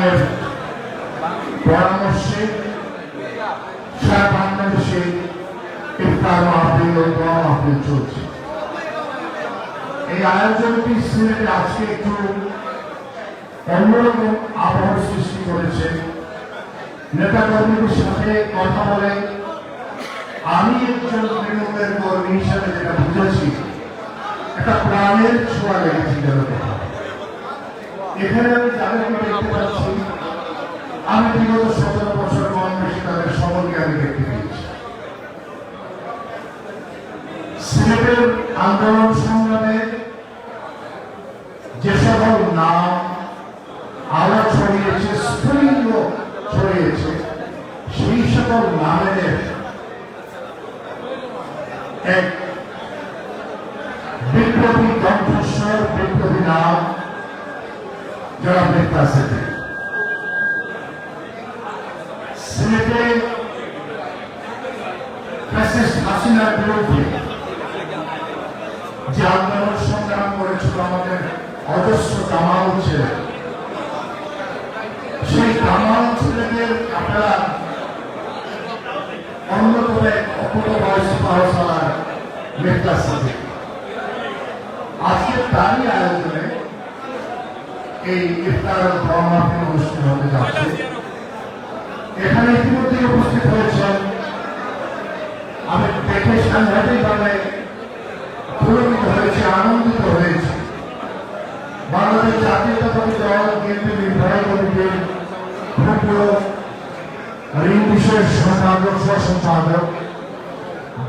ইমামের পরামর্শে সারা বাংলাদেশে ইফতার মাহফিল ও দোয়া মাহফিল চলছে এই আয়োজনটি সিলেটে আজকে একটু অন্যরকম আবহাওয়ার সৃষ্টি করেছে নেতা কর্মীদের সাথে কথা বলে আমি একজন তৃণমূলের কর্মী হিসাবে যেটা বুঝেছি, একটা প্রাণের ছোঁয়া লেগেছে কোথাও। এখানে আমি যাদেরকে দেখতে আমি বিগত সতেরো বছর কম বেশি তাদের সকলকে আমি দেখতে পেয়েছি সিলেটের আন্দোলন সংগ্রামে যে সকল নাম আলো ছড়িয়েছে স্ফুলিঙ্গ ছড়িয়েছে সেই সকল নামের এক বিপ্লবী কণ্ঠস্বর বিপ্লবী নাম যারা নেতা সেটে সিলেটে হাসিনার বিরুদ্ধে যে আন্দোলন সংগ্রাম করেছিল আমাদের অজস্র কামাল ছেলে, সেই কামাল ছেলেদের আপনারা অন্যতম এক অকুত বয়সী পাহসালার সাথে আজকে তারই আয়োজনে এই ইফতার ধর্মাফি অনুষ্ঠান হতে যাচ্ছে। এখানে ইতিমধ্যে উপস্থিত হয়েছেন আমি দেখে সাংঘাতিকভাবে পুলকিত হয়েছে, আনন্দিত হয়েছে। বাংলাদেশ জাতীয়তাবাদী দল, বিএনপি নির্বাহী কমিটির ক্ষুদ্র ঋণ বিশেষ সম্পাদক সম্পাদক,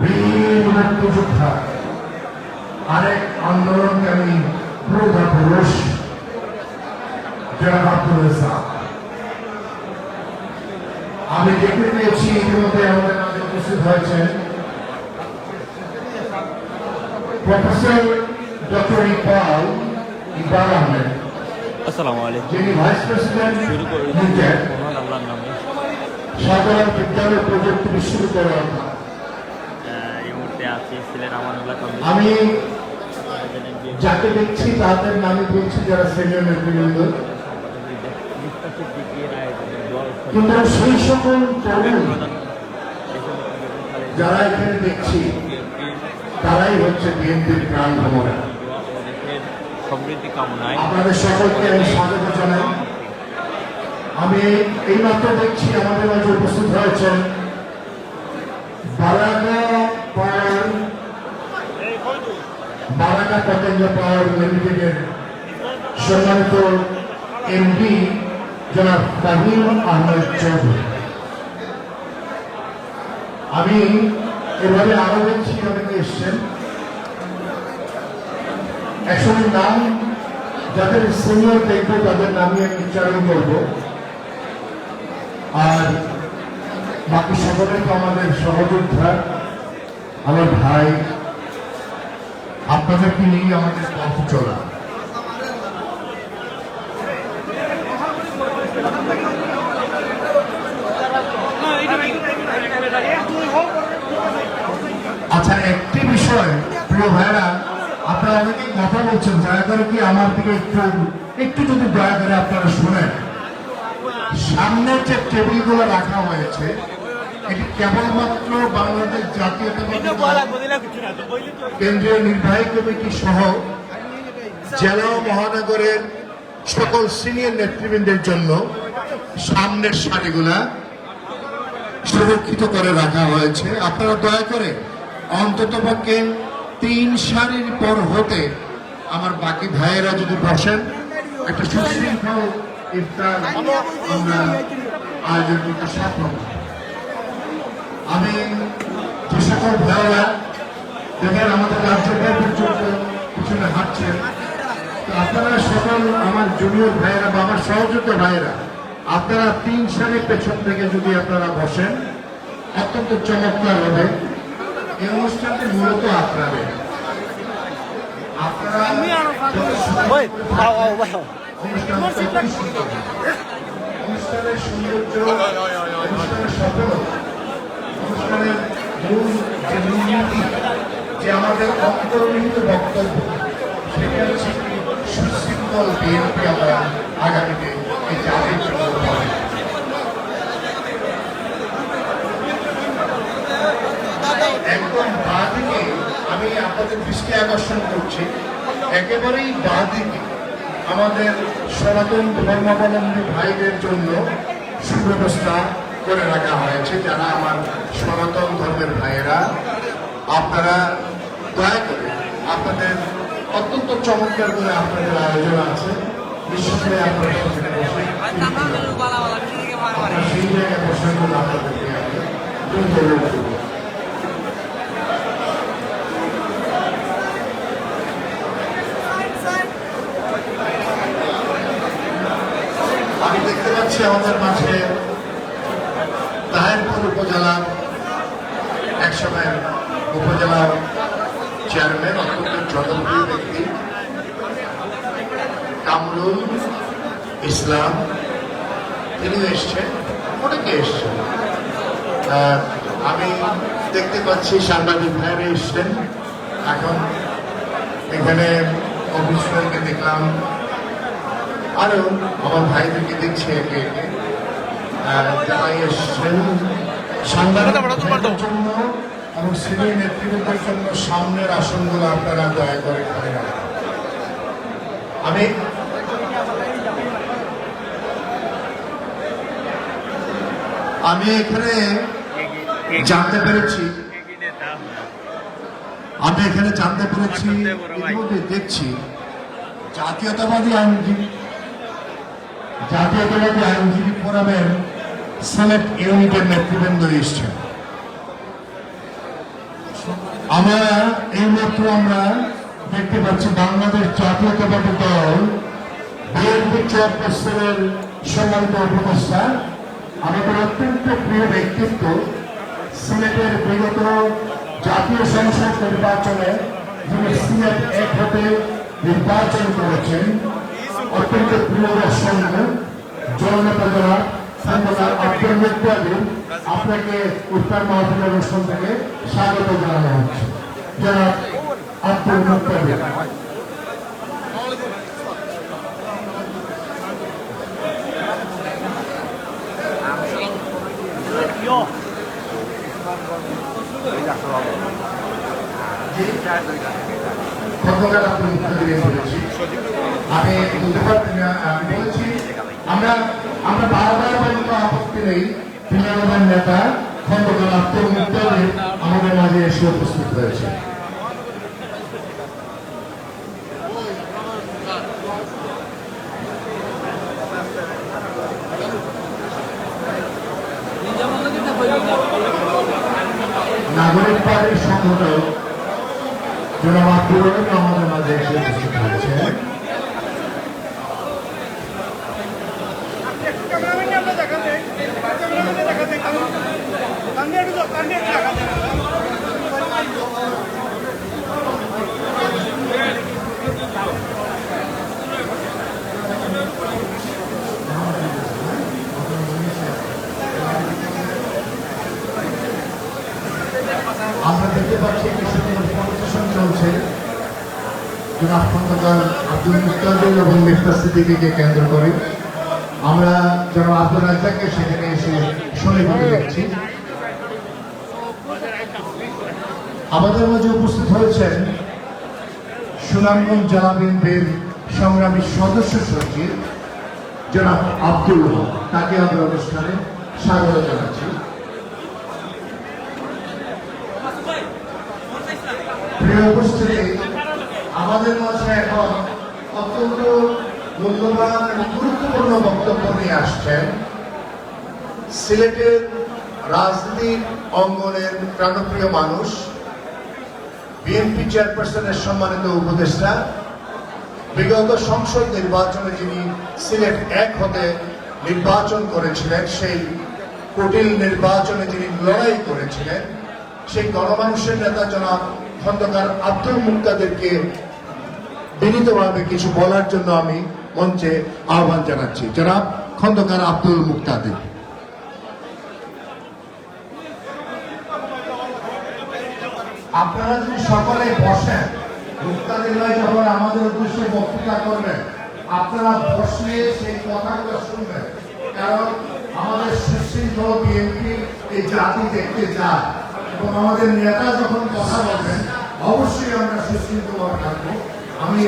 বীর মুক্তিযোদ্ধা। আরেক আন্দোলনকারী প্রৌঢ় পুরুষ জনাব আব্দুল আমি দেখতে পেয়েছি ইতিমধ্যে আমাদের মাঝে উপস্থিত হয়েছেন প্রফেসর ডক্টর ইকবাল ইকবাল আহমেদ আসসালামু আলাইকুম। যিনি ভাইস প্রেসিডেন্ট শুরু করি লিমিটেড মহান আল্লাহর নামে। সাধারণ বিদ্যালয় প্রযুক্তি বিশ্ববিদ্যালয় আহ, এই মুহূর্তে আছি সিলেট আমানুল্লাহ আমি যাকে দেখছি তাদের নামে বলছি যারা সিনিয়র নেতৃবৃন্দ। কিন্তু সেই সকল তরুণ যারা এখানে দেখছি তারাই হচ্ছে বিএনপির প্রাণ ভ্রমণা সমৃদ্ধি কামনায়। আপনাদের সকলকে আমি স্বাগত জানাই। আমি এইমাত্র দেখছি আমাদের মাঝে উপস্থিত হয়েছেন বারাকা পাওয়ার বারাকা পতেঞ্জ পাওয়ার লিমিটেডের সম্মানিত এমডি জনাব তাহিম আহমেদ চৌধুরী। আমি এভাবে আরও দেখছি অনেকে এসছেন। একসঙ্গে নাম যাদের সিনিয়র দেখব, তাদের নামই আমি উচ্চারণ করব। আর বাকি সকলে তো আমাদের সহযোদ্ধা। আমার ভাই আপনাদেরকে নিয়ে আমাদের পথ চলা? আচ্ছা একটি বিষয়, প্রিয় ভাইরা আপনারা অনেকেই কথা বলছেন, দয়া করে কি আমার দিকে একটু একটু যদি দয়া করে আপনারা শুনেন। সামনের যে টেবিলগুলো রাখা হয়েছে, এটি কেবলমাত্র বাংলাদেশ জাতীয়তাবাদী কেন্দ্রীয় নির্বাহী কমিটি সহ জেলা মহানগরের সকল সিনিয়র নেতৃবৃন্দের জন্য সামনের সারিগুলা সুরক্ষিত করে রাখা হয়েছে। আপনারা দয়া করে অন্তত পক্ষে তিন সারির পর হতে আমার বাকি ভাইয়েরা যদি বসেন, একটা সুশৃঙ্খল ইফতার আমরা আয়োজন করতে সফল আমি যে সকল ভাইয়েরা দেখেন আমাদের রাজ্যের পর্যন্ত পিছনে হাঁটছেন। আপনারা সকল আমার জুনিয়র ভাইয়েরা বা আমার সহযোগী ভাইয়েরা, আপনারা তিন সালের পেছন থেকে যদি আপনারা বসেন, অত্যন্ত চমৎকার হবে। এই অনুষ্ঠানটি মূলত আপনাদের। আপনারা। অনুষ্ঠানের সৌন্দর্য অনুষ্ঠানের সফলতা অনুষ্ঠানের মূল যে মূলনীতি যে আমাদের অন্তর্নিহিত বক্তব্য সেটা হচ্ছে সুশৃঙ্খল বিএনপি আমরা আগামীতে এই জাতির জন্য বাদিকে আমি আপনাদের দৃষ্টি আকর্ষণ করছি। একেবারেই বাদিকে আমাদের সনাতন ধর্মাবলম্বী ভাইদের জন্য সুব্যবস্থা করে রাখা হয়েছে যারা আমার সনাতন ধর্মের ভাইয়েরা। আপনারা দয়া করে আপনাদের অত্যন্ত চমৎকার করে আপনাদের আয়োজন আছে। বিশেষ করে আপনারা সেই জায়গায় প্রশ্ন করলে আপনাদেরকে দেখতে আমাদের মাঝে তাহেরপুর উপজেলার একসময়ের উপজেলার চেয়ারম্যান অত্যন্ত জনপ্রিয় ব্যক্তি। কামরুল ইসলাম তিনি এসছেন, অনেকে এসছেন। আমি দেখতে পাচ্ছি সাংবাদিক ভাইরা এসছেন। এখন এখানে অফিসকে দেখলাম আরও আমার ভাইদেরকে দেখছি একে একে। এসছেন। সাংবাদিকদের জন্য এবং সিনিয়র নেতৃত্বের জন্য সামনের আসনগুলো আপনারা দয়া করে খালি আমি আমি এখানে জানতে পেরেছি। আমি এখানে জানতে পেরেছি দেখছি জাতীয়তাবাদী আইনজীবী জাতীয়তাবাদী আইনজীবী ফোরামের সিলেট ইউনিটের নেতৃবৃন্দ এসছেন। আমরা এই মাত্র আমরা দেখতে পাচ্ছি বাংলাদেশ জাতীয়তাবাদী দল, বিএনপি চেয়ারপারসনের সম্মানিত উপদেষ্টা, আমাদের অত্যন্ত প্রিয় ব্যক্তিত্ব সিলেটের বিগত জাতীয় সংসদ নির্বাচনে যিনি সিলেট এক হতে নির্বাচন করেছেন, অত্যন্ত প্রিয় দর্শন জননেতা মুক্তাদিন আপনাকে উত্তর মাহফিল অনুষ্ঠান থেকে স্বাগত জানানো হচ্ছে। আব্দুল মুক্তাদিন বলেছি। আমি আমি বলেছি, আমরা আমরা বারবার বলতে আপত্তি নেই। তিনি আমাদের নেতা, খন্দকার আব্দুল আমাদের মাঝে এসে উপস্থিত হয়েছে। নাগরিক পার্টির সংগঠক জনাব আমাদের মাঝে এসে উপস্থিত হয়েছে ক্যামেরাম্যান আমরা দেখাতে ক্যামেরাম্যান দেখাতে কান্দে একটু দাও, কান্দে একটু দেখাতে আমরা দেখতে পাচ্ছি প্রতিষ্ঠান চলছে। আব্দুল মুস্তাজুল এবং মিফতা কেন্দ্র করে। আমরা আব্দুল সেখানে এসে শনিবারে দেখছি। আমাদের মাঝে উপস্থিত হয়েছেন সুনামগঞ্জ জেলা বিএনপির সংগ্রামী সদস্য সচিব জনাব আব্দুল হক। তাকে আমরা অনুষ্ঠানে স্বাগত জানাচ্ছি। আমাদের মাঝে এখন অত্যন্ত মূল্যবান এবং গুরুত্বপূর্ণ বক্তব্য নিয়ে আসছেন সিলেটের রাজনীতির অঙ্গনের প্রাণপ্রিয় মানুষ বিএনপি চেয়ারপারসনের সম্মানিত উপদেষ্টা, বিগত সংসদ নির্বাচনে যিনি সিলেট এক হতে নির্বাচন করেছিলেন, সেই কুটিল নির্বাচনে যিনি লড়াই করেছিলেন, সেই গণমানুষের নেতা জনাব খন্দকার আব্দুল মুক্তাদেরকে বিনীতভাবে কিছু বলার জন্য আমি মঞ্চে আহ্বান জানাচ্ছি। জনাব খন্দকার আব্দুল মুক্তাদের। আপনারা যদি সকলে বসেন মুক্তাদির ভাই যখন আমাদের উদ্দেশ্যে বক্তৃতা করবেন, আপনারা বসলে সেই কথাগুলো শুনবেন। কারণ আমাদের সুশৃঙ্খল বিএনপি এই জাতি দেখতে যায়। এবং আমাদের নেতা যখন কথা বলবেন, অবশ্যই আমরা সুশৃঙ্খল থাকব। আমি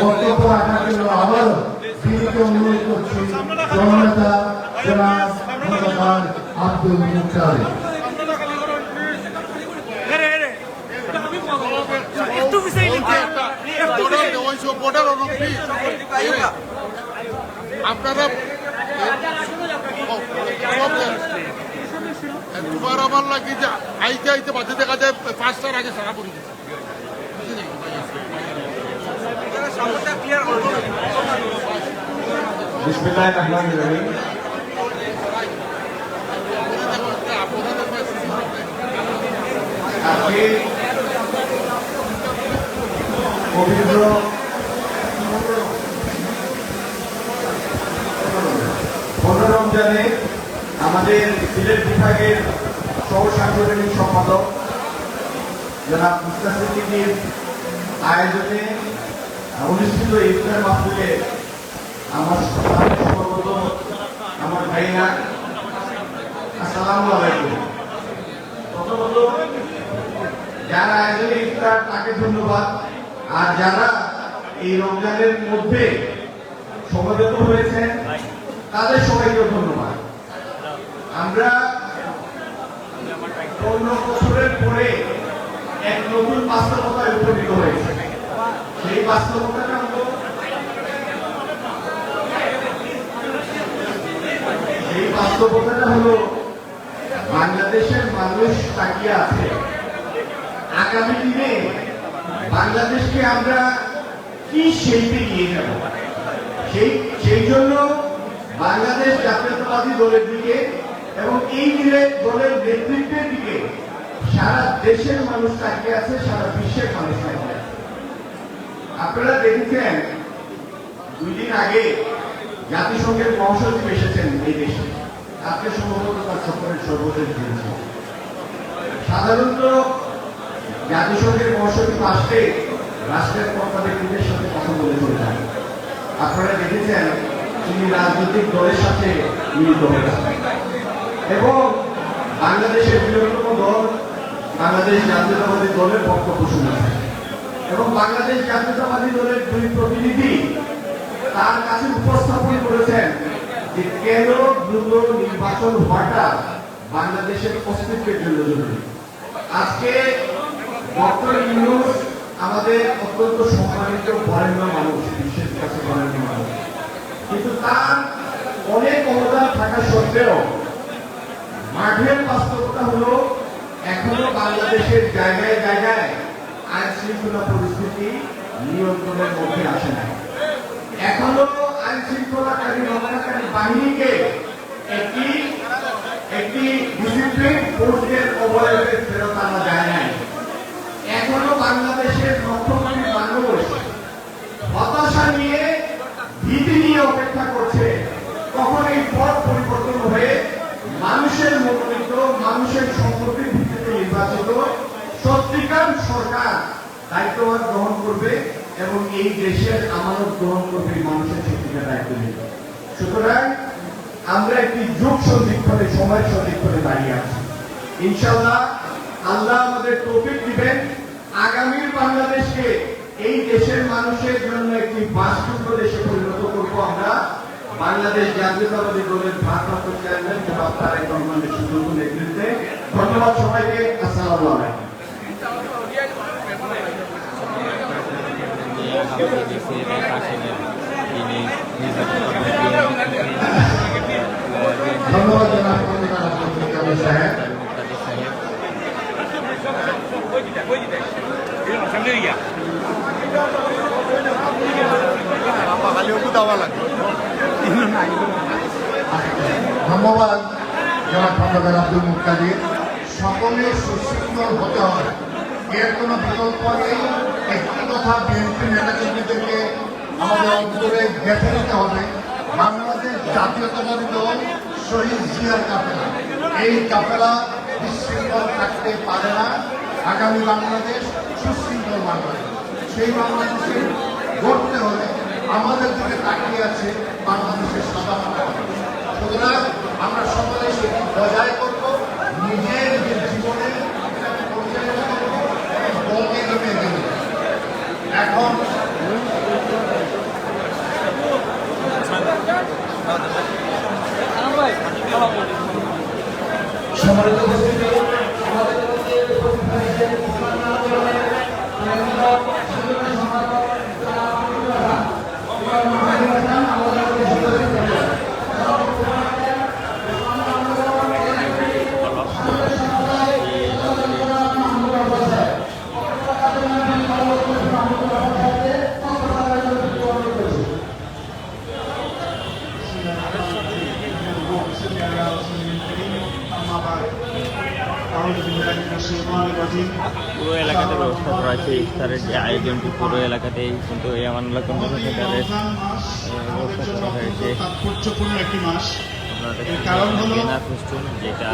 বক্তব্য রাখার জন্য আবারও অনুরোধ করছি জননেতা জনাব আব্দুল মুক্তার হেরে হেরে একটু পিছিয়ে নিতে আপনারা দুবার আমার লাগে যে আইতে আইতে বাজে দেখা যায় পাঁচটার আগে সারা পড়ে গেছে রহমানির পবিত্র আমাদের সিলেট বিভাগের সহ সাংগঠনিক সম্পাদক জনাব মুস্তাক সিদ্দিকীর আয়োজনে অনুষ্ঠিত ইফতার মাহফিলে আমার সর্বপ্রথম আমার ভাইরা, আসসালামু আলাইকুম। প্রথমত, যারা আয়োজনে ইফতার, তাকে ধন্যবাদ। আর যারা এই রমজানের মধ্যে সমবেত হয়েছেন, তাদের সবাইকে ধন্যবাদ। আমরা পনেরো বছরের পরে এক নতুন বাস্তবতায় উপনীত হয়েছে। সেই বাস্তবতাটা হলো এই বাস্তবতাটা হলো বাংলাদেশের মানুষ তাকিয়ে আছে। আগামী দিনে বাংলাদেশকে আমরা কি শিল্পে নিয়ে যাব সেই সেই জন্য বাংলাদেশ জাতীয়তাবাদী দলের দিকে এবং এই দিনের দলের নেতৃত্বের দিকে সারা দেশের মানুষ তাকিয়ে আছে, সারা বিশ্বের মানুষ তাকিয়ে আপনারা দেখেছেন দুই দিন আগে জাতিসংঘের মহাসচিব এসেছেন এই দেশে। আজকে সম্ভবত তার সফরের সর্বশেষ দিন সাধারণত জাতিসংঘের মহাসচিব আসলে রাষ্ট্রের কর্তা ব্যক্তিদের সাথে কথা বলে চলে যান। আপনারা দেখেছেন, তিনি রাজনৈতিক দলের সাথে মিলিত হয়েছেন এবং বাংলাদেশের বৃহত্তম দল বাংলাদেশ জাতীয়তাবাদী দলের বক্তব্য শুনেছেন এবং বাংলাদেশ জাতীয়তাবাদী দলের দুই প্রতিনিধি তার কাছে উপস্থাপন করেছেন যে কেন দ্রুত নির্বাচন হওয়াটা বাংলাদেশের অস্তিত্বের জন্য জরুরি। আজকে ডক্টর ইউনুস আমাদের অত্যন্ত সম্মানিত বরেণ্য মানুষ বিশ্বের কাছে বরেণ্য মানুষ। কিন্তু তার অনেক অবদান থাকা সত্ত্বেও মাঠের বাস্তবতা হলো এখনও বাংলাদেশের জায়গায় জায়গায় আইন শৃঙ্খলা পরিস্থিতি নিয়ন্ত্রণের মধ্যে আসে না এখনও আইন শৃঙ্খলাকারী রক্ষাকারী বাহিনীকে একটি একটি ডিসিপ্লিন ফোর্সের অবয়বে ফেরত আনা যায় নাই। এখনও বাংলাদেশের লক্ষ মানুষের সম্পত্তির ভিত্তিতে নির্বাচিত। সত্যিকার সরকার দায়িত্বভার গ্রহণ করবে এবং এই দেশের আমানত গ্রহণ করবে মানুষের সত্যিকার দায়িত্ব নেবে সুতরাং আমরা একটি যুগ সন্ধিক্ষণে, সময় সন্ধিক্ষণে দাঁড়িয়ে আছি। ইনশাল্লাহ আল্লাহ আমাদের তৌফিক দিবেন। আগামীর বাংলাদেশকে এই দেশের মানুষের জন্য একটি বাস্তব দেশে পরিণত করব আমরা। বাংলাদেশ জাতীয়তাবাদী দলের ভারপ্রাপ্ত চেয়ারম্যান জনাব তারেক রহমানের সুযোগ্য নেতৃত্বে ধন্যবাদ সবাইকে আসসালামু আলাইকুম। ধন্যবাদ জনাব সাহেব। সামনে ধন্যবাদ, জনাব খন্দকার আব্দুল মুক্তাদির। সকলে সুশৃঙ্খল হতে হবে। এর কোনো বিকল্প নেই। একটি কথা বিএনপি নেতাকর্মীদেরকে আমাদের অন্তরে গেঁথে নিতে হবে। বাংলাদেশ জাতীয়তাবাদী দল শহীদ জিয়ার কাফেলা। এই কাফেলা বিশৃঙ্খল থাকতে পারে না। আগামী বাংলাদেশ সুশৃঙ্খল বাংলাদেশ। সেই বাংলাদেশে গড়তে হলে আমাদের দিকে তাকিয়ে আছে বাংলাদেশের সাধারণ সুতরাং আমরা সকলে সেটি বজায় করব নিজের যে জীবনে এখন আমাদের কিন্তু এই আমানুল্লাহ ব্যবস্থা করা হয়েছে। তাৎপর্যপূর্ণ একটি মাস। কারণ হলো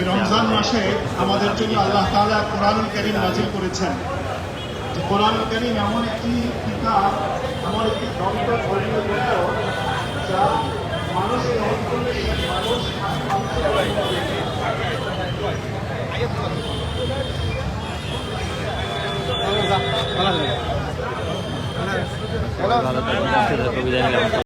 রমজান মাসে আমাদের জন্য আল্লাহ তাআলা কোরআন কারীম নাজিল করেছেন। তো কোরআন কারীম এমন একটি কিতাব এমন একটি গ্রন্থ ধর্মীয় গ্রন্থ যা মানুষের মানুষ ভালো থাকবেন